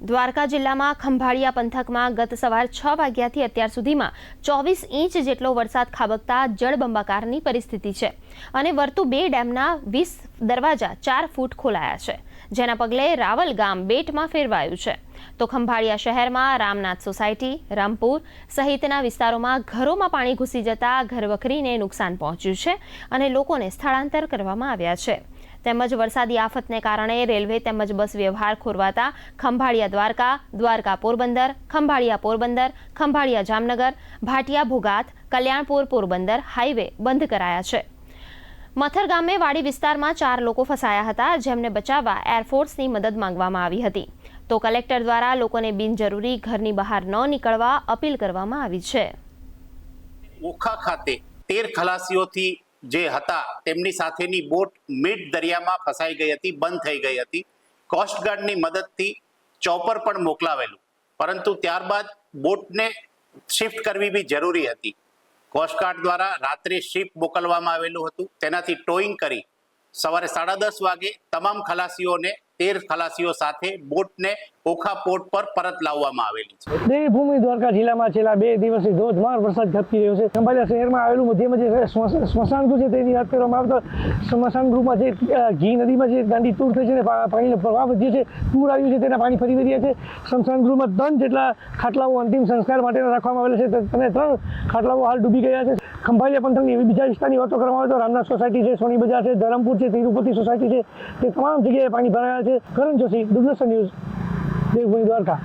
દ્વારકા જિલ્લામાં ખંભાળિયા પંથકમાં ગત સવાર છ વાગ્યાથી અત્યાર સુધીમાં ચોવીસ ઇંચ જેટલો વરસાદ ખાબકતા જળબંબાકારની પરિસ્થિતિ છે અને વર્તુ બે ડેમના વીસ દરવાજા ચાર ફૂટ ખોલાયા છે, જેના પગલે રાવલ ગામ બેટમાં ફેરવાયું છે. તો ખંભાળિયા શહેરમાં રામનાથ સોસાયટી, રામપુર સહિતના વિસ્તારોમાં ઘરોમાં પાણી ઘૂસી જતા ઘરવખરીને નુકસાન પહોંચ્યું છે અને લોકોને સ્થળાંતર કરવામાં આવ્યા છે. તેમજ વરસાદી આફતને કારણે રેલવે તેમજ બસ વ્યવહાર ખોરવાતા ખંભાળિયા દ્વારકા દ્વારકા પોરબંદર, ખંભાળિયા પોરબંદર, ખંભાળિયા જામનગર, ભાટિયા ભોગાત કલ્યાણપુર પોરબંદર હાઈવે બંધ કરાયા છે. મથર ગામે વાડી વિસ્તારમાં ચાર લોકો ફસાયા હતા, જેમને બચાવવા એરફોર્સની મદદ માંગવામાં આવી હતી. તો કલેક્ટર દ્વારા લોકોને બિનજરૂરી ઘરની બહાર ન નીકળવા અપીલ કરવામાં આવી છે. ઓખા ખાતે તેર ખલાસીઓથી જે હતા, તેમની સાથેની બોટ મિડ દરિયામાં ફસાઈ ગઈ હતી, બંધ થઈ ગઈ હતી. કોસ્ટગાર્ડની મદદથી ચોપર પણ મોકલાવેલું. પરંતુ ત્યારબાદ બોટને શિફ્ટ કરવી બી જરૂરી હતી. કોસ્ટગાર્ડ દ્વારા રાત્રે શિપ મોકલવામાં આવેલું હતું. તેનાથી ટોઈંગ કરી સવારે સાડા દસ વાગે તમામ ખલાસીઓને તેર ખલાસીઓ સાથે બોટને ઓખા પોર્ટ પર પરત લાવવામાં આવેલી છે. દેવભૂમિ દ્વારકા જિલ્લામાં છેલ્લા બે દિવસથી ધોધમાર વરસાદ ઝપકી રહ્યો છે. ખંભાળિયા શહેરમાં આવેલું મધ્યમાં જે સ્મશ- સ્મશાન ગૃહ છે. તેની વાત કરવામાં આવે તો સ્મશાન ગૃહમાં જે ઘી નદીમાં જે દાંડી તૂર થઈ છે પાણીનો પ્રવાહ વધ્યો છે, પૂર આવ્યું છે, તેના પાણી ફરી રહ્યા છે. સ્મશાન ગૃહમાં ત્રણ જેટલા ખાટલાઓ અંતિમ સંસ્કાર માટે રાખવામાં આવેલા છે અને ત્રણ ખાટલાઓ હાલ ડૂબી ગયા છે. ખંભાળિયા પંથકની એવી બીજા વિસ્તારની વાતો કરવામાં આવે તો રામનાથ સોસાયટી છે, સોની બજાર છે, ધરમપુર છે, તિરુપતિ સોસાયટી છે. તે તમામ જગ્યાએ પાણી ભરાયા છે કરણ જોશી દૂરદર્શન ન્યૂઝ દેવભૂમિ દ્વારકા.